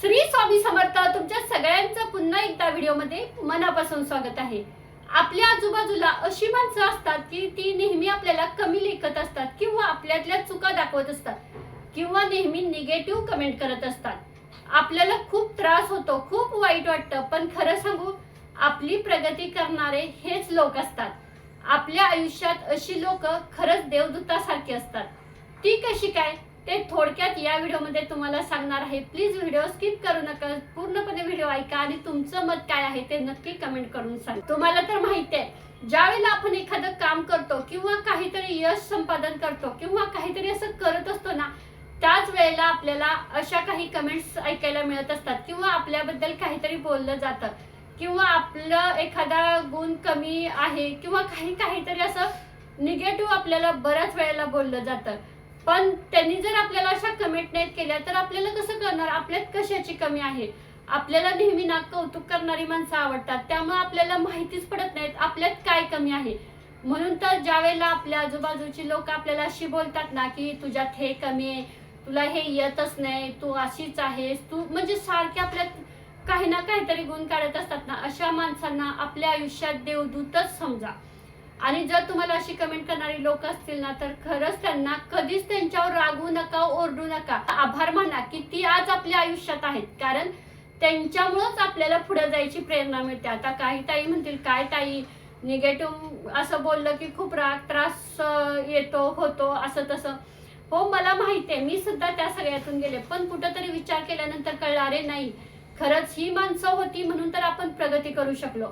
श्री स्वामी समर्थ तुमच्या सगळ्यांचं पुन्हा एकदा व्हिडिओमध्ये मनापासून स्वागत आहे. आपल्या आजूबाजूला अशी माणसं असतात की ती नेहमी आपल्याला कमी लेखत असतात किंवा आपल्यातल्या चुका दाखवत असतात किंवा नेहमी निगेटिव्ह कमेंट करत असतात. आपल्याला खूप त्रास होतो खूप वाईट वाटतं पण खरं सांगू आपली प्रगती करणारे हेच लोक असतात. आपल्या आयुष्यात अशी लोक खरंच देवदूतासारखी असतात. ती कशी काय? ते थोडक्यात या व्हिडिओमध्ये तुम्हाला सांगणार आहे. प्लीज व्हिडिओ स्किप करू नका. पूर्णपणे व्हिडिओ ऐका आणि तुमचं मत काय आहे ते नक्की कमेंट करून सांग. तुम्हाला तर माहिती आहे ज्यावेळेला आपण एखादं काम करतो किंवा काहीतरी यश संपादन करतो किंवा काहीतरी असं करत असतो ना त्याच वेळेला आपल्याला अशा काही कमेंट्स ऐकायला मिळत असतात किंवा आपल्याबद्दल काहीतरी बोललं जातं किंवा आपलं एखादा गुण कमी आहे किंवा काही काहीतरी असं निगेटिव्ह आपल्याला बऱ्याच वेळेला बोललं जातं. पण त्यांनी जर आपल्याला अशा कमेंट नाहीत केल्या तर आपल्याला कसं करणार? आपल्यात कशाची कमी आहे? आपल्याला नेहमी ना कौतुक करणारी माणसं आवडतात. त्यामुळे आपल्याला माहितीच पडत नाहीत आपल्यात काय कमी आहे. म्हणून तर ज्या वेळेला आपल्या आजूबाजूची लोक आपल्याला अशी बोलतात ना की तुझ्यात हे कमी आहे तुला हे येतच नाही तू अशीच आहेस तू म्हणजे सारखे आपल्यात काही ना काहीतरी गुण काढत असतात ना अशा माणसांना आपल्या आयुष्यात देवदूतच समजा. आणि जर तुम्हाला अशी कमेंट करणारी लोक असतील ना तर खरंच त्यांना कधीच त्यांच्यावर रागू नका ओरडू नका. आभार माना की ती आज आपल्या आयुष्यात आहेत. कारण त्यांच्यामुळंच आपल्याला पुढे जायची प्रेरणा मिळते. आता काही ताई म्हणतील काय ताई निगेटिव्ह असं बोललं की खूप राग त्रास येतो होतो असं तसं. हो मला माहिती आहे. मी सुद्धा त्या सगळ्यातून गेले. पण कुठंतरी विचार केल्यानंतर कळणारे अरे नाही. खरंच ही माणसं होती म्हणून तर आपण प्रगती करू शकलो.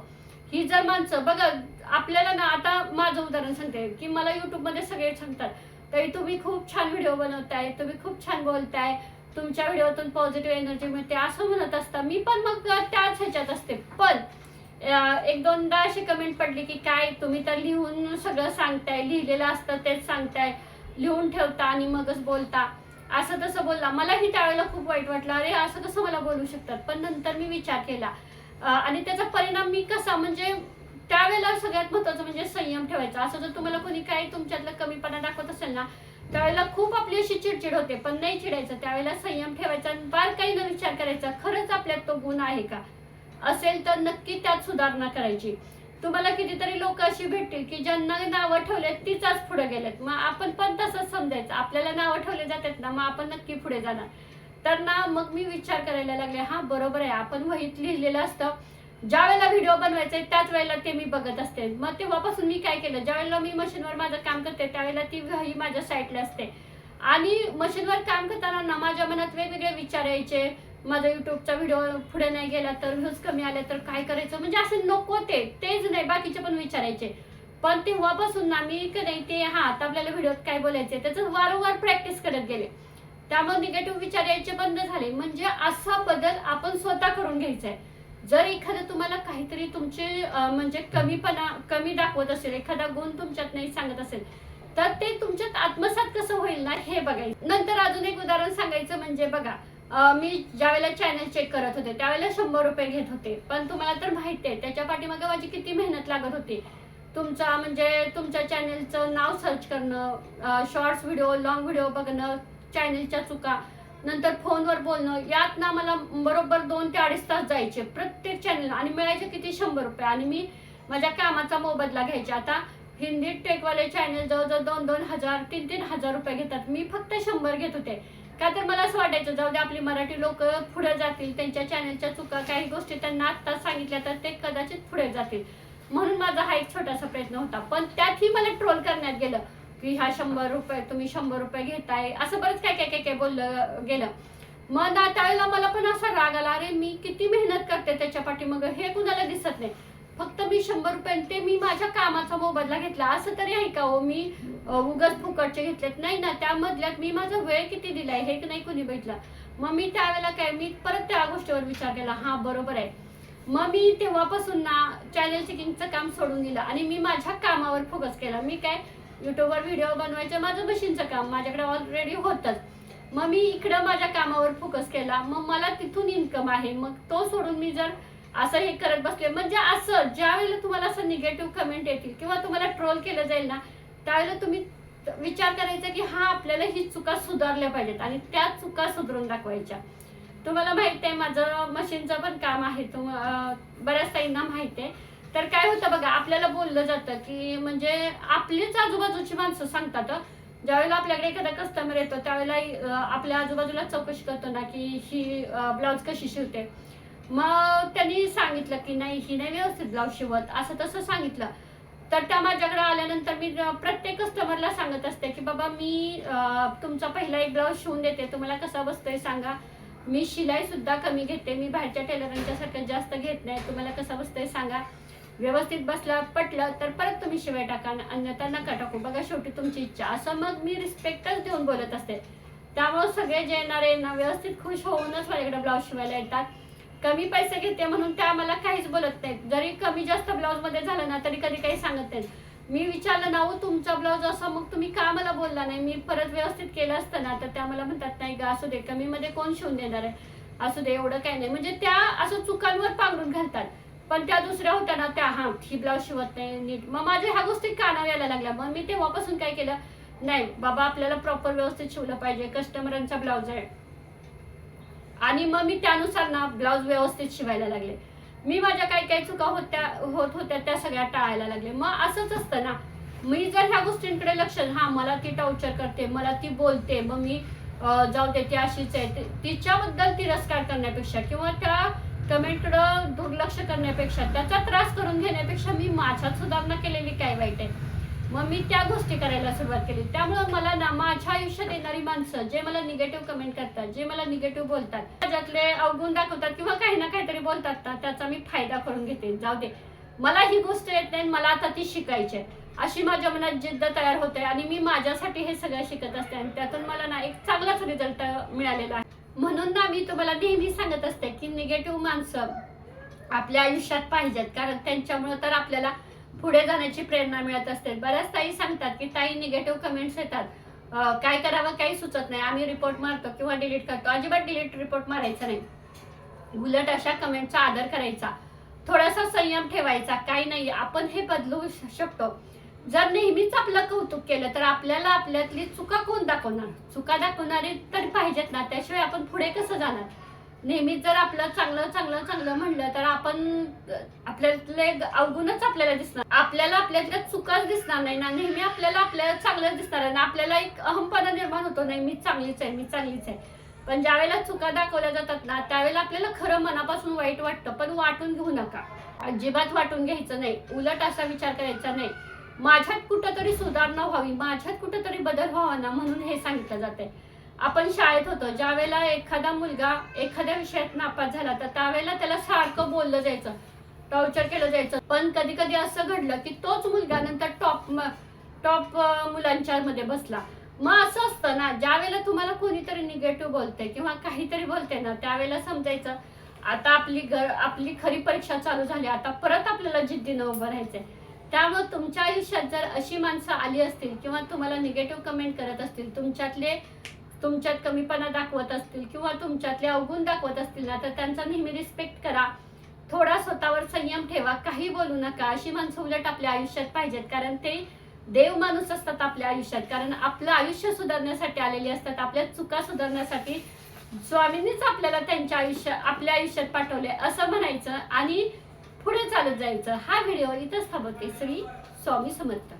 ही जर माणसं बघा आपल्याला ना आता माझं उदाहरण सांगते की मला युट्यूबमध्ये सगळे सांगतात तरी तुम्ही खूप छान व्हिडिओ बनवताय तुम्ही खूप छान बोलताय तुमच्या व्हिडिओतून पॉझिटिव्ह एनर्जी मिळते असं म्हणत असता मी पण मग त्याच ह्याच्यात असते. पण एक दोनदा अशी कमेंट पडली की काय तुम्ही तर लिहून सगळं सांगताय लिहिलेलं असतं तेच सांगताय लिहून ठेवता आणि मगच बोलता. असं तसं बोलला. मलाही त्यावेळेला खूप वाईट वाटलं. अरे असं कसं मला बोलू शकतात? पण नंतर मी विचार केला. आणि त्याचा परिणाम मी कसा म्हणजे त्यावेळेला सगळ्यात महत्वाचं म्हणजे संयम ठेवायचा. असं जर तुम्हाला कोणी काही तुमच्यातलं कमीपणा दाखवत असेल ना त्यावेळेला खूप आपली अशी चिडचिड होते पण नाही चिडायचं. त्यावेळेला संयम ठेवायचा आणि बारकाईनं विचार करायचा खरंच आपल्यात तो गुण आहे का? असेल तर नक्की त्यात सुधारणा करायची. तुम्हाला कितीतरी लोक अशी भेटतील की ज्यांना नावं ठेवलेत तीच आज पुढे गेलेत. मग आपण पण तसंच समजायचं. आपल्याला नावं ठेवले जातात ना मग आपण नक्की पुढे जाणार. तर ना मग मी विचार करायला लागले हा बरोबर आहे आपण वहीत लिहिलेलं असतं. ज्या वेळेला व्हिडिओ बनवायचे त्याच वेळेला ते मी बघत असते. मग तेव्हापासून मी काय केलं ज्या वेळेला मी मशीनवर माझं काम करते त्यावेळेला ती वही माझ्या साईडला असते. आणि मशीनवर काम करताना ना माझ्या मनात वेगवेगळे विचार यायचे. माझा युट्यूबचा व्हिडिओ पुढे नाही गेला तर व्ह्यूज कमी आले तर काय करायचं? म्हणजे असं नको ते तेच नाही बाकीचे पण विचारायचे. पण तेव्हापासून ना मी का नाही ते हा आता आपल्याला व्हिडिओत काय बोलायचे त्याचं वारंवार प्रॅक्टिस करत गेले. त्यामुळे निगेटिव्ह विचार यायचे बंद झाले. म्हणजे असा बदल आपण स्वतः करून घ्यायचा आहे जर एखादं तुम्हाला काहीतरी तुमचे म्हणजे कमीपणा कमी दाखवत असेल एखादा गुण तुमच्यात नाही सांगत असेल तर ते तुमच्यात आत्मसात कसं होईल ना हे बघायचं. नंतर अजून एक उदाहरण सांगायचं म्हणजे बघा मी ज्यावेळेला चॅनल चेक करत होते त्यावेळेला शंभर रुपये घेत होते. पण तुम्हाला तर माहिती आहे त्याच्या पाठीमागे माझी किती मेहनत लागत होती. तुमचा म्हणजे तुमच्या चॅनलचं नाव सर्च करणं शॉर्ट्स व्हिडिओ लॉंग व्हिडिओ बघणं चॅनलच्या चुका. नंतर फोनवर बोलणं यात ना मला बरोबर दोन ते अडीच तास जायचे प्रत्येक चॅनल आणि मिळायचे किती शंभर रुपये आणि मी माझ्या कामाचा मोबदला घ्यायचे. आता हिंदी टेकवाले चॅनल जवळजवळ दोन दोन हजार तीन तीन हजार रुपये घेतात. मी फक्त शंभर घेत होते. का तर मला असं वाटायचं जाऊ दे आपली मराठी लोक पुढे जातील त्यांच्या चॅनलच्या चुका काही गोष्टी त्यांना आत्ताच सांगितल्या तर ते कदाचित पुढे जातील. म्हणून माझा हा एक छोटासा प्रयत्न होता. पण त्यातही मला ट्रोल करण्यात गेलं. की ह्या शंभर रुपये तुम्ही शंभर रुपये घेताय. असं बरंच काय काय काय काय बोललं गेलं. मग त्यावेळेला मला पण असा राग आला अरे मी किती मेहनत करते त्याच्या पाठीमाग? हे कुणाला दिसत नाही. फक्त मी शंभर रुपये ते मी माझ्या कामाचा मोबदला घेतला. असं तरी आहे का हो? मी अं, उगाच फुकटचे घेतलेत. नाही ना त्यामधल्यात मी माझा वेळ किती दिलाय? हे नाही कुणी बघितला. मग मी त्यावेळेला काय मी परत त्या गोष्टीवर विचार केला. हा बरोबर आहे. मग मी तेव्हापासून ना चॅनल चेकिंगचं काम सोडून दिलं आणि मी माझ्या कामावर फोकस केला. मी काय यूट्यूबवर व्हिडिओ बनवायचं माझं मशीनचं काम माझ्याकडे ऑलरेडी होतंच. मग मी इकडं माझ्या कामावर फोकस केला मग मला तिथून इन्कम आहे. मग तो सोडून मी जर असं हे करत बसले म्हणजे असं ज्या वेळेला तुम्हाला असं निगेटिव्ह कमेंट येतील किंवा तुम्हाला ट्रोल केलं जाईल ना त्यावेळेला तुम्ही विचार करायचा की हा आपल्याला ही चुका सुधारल्या पाहिजेत आणि त्या चुका सुधारून दाखवायच्या. तुम्हाला माहीत आहे माझं मशीनचं पण काम आहे. तुम बऱ्याच ताईंना माहिती आहे. तर काय होतं बघा आपल्याला बोललं जातं की म्हणजे आपलीच आजूबाजूची माणसं सांगतात ज्यावेळेला आपल्याकडे एखादा कस्टमर येतो त्यावेळेला आपल्या आजूबाजूला चौकशी करतो ना की ही ब्लाऊज कशी शिवते. मग त्यांनी सांगितलं की नाही ही नाही व्यवस्थित ब्लाऊज शिवत असं तसं सांगितलं. तर त्या माझ्याकडे आल्यानंतर मी प्रत्येक कस्टमरला सांगत असते की बाबा मी तुमचा पहिला एक ब्लाऊज शिवून देते तुम्हाला कसा बसतोय सांगा. मी शिलाई सुद्धा कमी घेते मी बाहेरच्या टेलरांच्या सारख्या जास्त घेत नाही तुम्हाला कसा बसतोय सांगा. व्यवस्थित बसलं पटलं तर परत तुम्ही शिवाय टाका अन्यथा नका टाकू. बघा शेवटी तुमची इच्छा. असं मग मी रिस्पेक्टच देऊन बोलत असते. त्यामुळे सगळे जे येणारे ना व्यवस्थित खुश होऊनच माझ्याकडे ब्लाऊज शिवायला येतात. कमी पैसे घेते म्हणून त्या मला काहीच बोलत नाहीत. जरी कमी जास्त ब्लाऊजमध्ये झालं ना तरी कधी काही सांगत नाहीत. मी विचारलं ना हो तुमचा ब्लाऊज असा मग तुम्ही का मला बोलला नाही? मी परत व्यवस्थित केलं असतं ना तर त्या मला म्हणतात नाही ग असू दे कमी मध्ये कोण शिवून देणार आहे? असू दे एवढं काही नाही. म्हणजे त्या असं चुकांवर पांघरून घालतात. पण त्या दुसऱ्या होत्या ना त्या हा ही ब्लाऊज शिवत नाही नीट. मग माझ्या ह्या गोष्टी कानावर यायला लागल्या? मग मी तेव्हापासून काय केलं? नाही बाबा आपल्याला प्रॉपर व्यवस्थित शिवलं पाहिजे. कस्टमरांचा ब्लाऊज आहे. आणि मग मी त्यानुसार ना ब्लाऊज व्यवस्थित शिवायला लागले. मी माझ्या काही काही चुका होत्या होत होत्या त्या सगळ्या टाळायला लागले. मग असंच असतं ना. मी जर ह्या गोष्टींकडे लक्ष हा मला ती टॉर्चर करते मला ती बोलते मग मी जाऊ दे ती अशीच आहे. तिच्याबद्दल तिरस्कार करण्यापेक्षा किंवा त्या कमेंटकडं दुर्लक्ष करण्यापेक्षा त्याचा त्रास करून घेण्यापेक्षा मी माझ्यात सुधारणा केलेली काय वाईट आहे? मग मी त्या गोष्टी करायला सुरुवात केली. त्यामुळं मला ना माझ्या आयुष्यात येणारी माणसं जे मला निगेटिव्ह कमेंट करतात जे मला निगेटिव्ह बोलतात त्याच्यातले अवगुण दाखवतात किंवा काही ना काहीतरी बोलतात ना त्याचा मी फायदा करून घेते. जाऊ दे. मला ही गोष्ट येत नाही मला आता ती शिकायची आहे. अशी माझ्या मनात जिद्द तयार होते आणि मी माझ्यासाठी हे सगळं शिकत असते आणि त्यातून मला ना एक चांगलाच रिझल्ट मिळालेला आहे. म्हणून ना मी तुम्हाला नेहमी सांगत असते की निगेटिव्ह माणसं आपल्या आयुष्यात पाहिजेत. कारण त्यांच्यामुळे तर आपल्याला पुढे जाण्याची प्रेरणा मिळत असते. बऱ्याच ताई सांगतात की ताई निगेटिव्ह कमेंट्स येतात. काय करावं काही सुचत नाही. आम्ही रिपोर्ट मारतो किंवा डिलीट करतो. अजिबात डिलीट रिपोर्ट मारायचा नाही. उलट अशा कमेंटचा आदर करायचा. थोडासा संयम ठेवायचा. काही नाही. आपण हे बदलू श- शकतो. जर नेहमीच आपलं कौतुक केलं तर आपल्याला आपल्यातली चुका कोण दाखवणार? चुका दाखवणारी तर पाहिजेत ना त्याशिवाय आपण पुढे कसं जाणार? नेहमीच जर आपलं चांगलं चांगलं चांगलं म्हणलं तर आपण आपल्यातले अवगुणच आपल्याला दिसणार. आपल्याला आपल्यातल्या चुकाच दिसणार नाही ना नेहमी आपल्याला आपल्याला चांगलं दिसणार आहे ना. आपल्याला एक अहमपणा निर्माण होतो नाही मी चांगलीच आहे मी चांगलीच आहे. पण ज्यावेळेला चुका दाखवल्या जातात ना त्यावेळेला आपल्याला खरं मनापासून वाईट वाटतं पण वाटून घेऊ नका. अजिबात वाटून घ्यायचं नाही. उलट असा विचार करायचा नाही. माझ्यात कुठंतरी सुधारणा व्हावी माझ्यात कुठंतरी बदल व्हावा ना म्हणून हे सांगितलं जाते. आपण शाळेत होतो ज्या वेळेला एखादा मुलगा एखाद्या विषयात नापास झाला तर त्यावेळेला त्याला सारखं बोललं जायचं टॉर्चर केलं जायचं. पण कधी कधी असं घडलं की तोच मुलगा नंतर टॉप टॉप मुलांच्या मध्ये बसला. मग असं असतं ना ज्या वेळेला तुम्हाला कोणीतरी निगेटिव्ह बोलते किंवा काहीतरी बोलते ना त्यावेळेला समजायचं आता आपली घर आपली खरी परीक्षा चालू झाली आता परत आपल्याला जिद्दीनं उभं राहायचंय. त्यामुळे तुमच्या आयुष्यात जर अशी माणसं आली असतील किंवा तुम्हाला निगेटिव्ह कमेंट करत असतील तुमच्यातले तुमच्यात कमीपणा दाखवत असतील किंवा तुमच्यातले अवगुण दाखवत असतील ना तर त्यांचा नेहमी रिस्पेक्ट करा. थोडा स्वतःवर संयम ठेवा. काही बोलू नका. अशी माणसं उलट आपल्या आयुष्यात पाहिजेत कारण ते देव माणूस असतात आपल्या आयुष्यात. कारण आपलं आयुष्य सुधारण्यासाठी आलेली असतात. आपल्या चुका सुधारण्यासाठी स्वामींनीच आपल्याला त्यांच्या आयुष्य आपल्या आयुष्यात पाठवले. असं म्हणायचं. आणि पुढे चालत जायचं. हा व्हिडिओ इथंच थांबवते. श्री स्वामी समर्थ.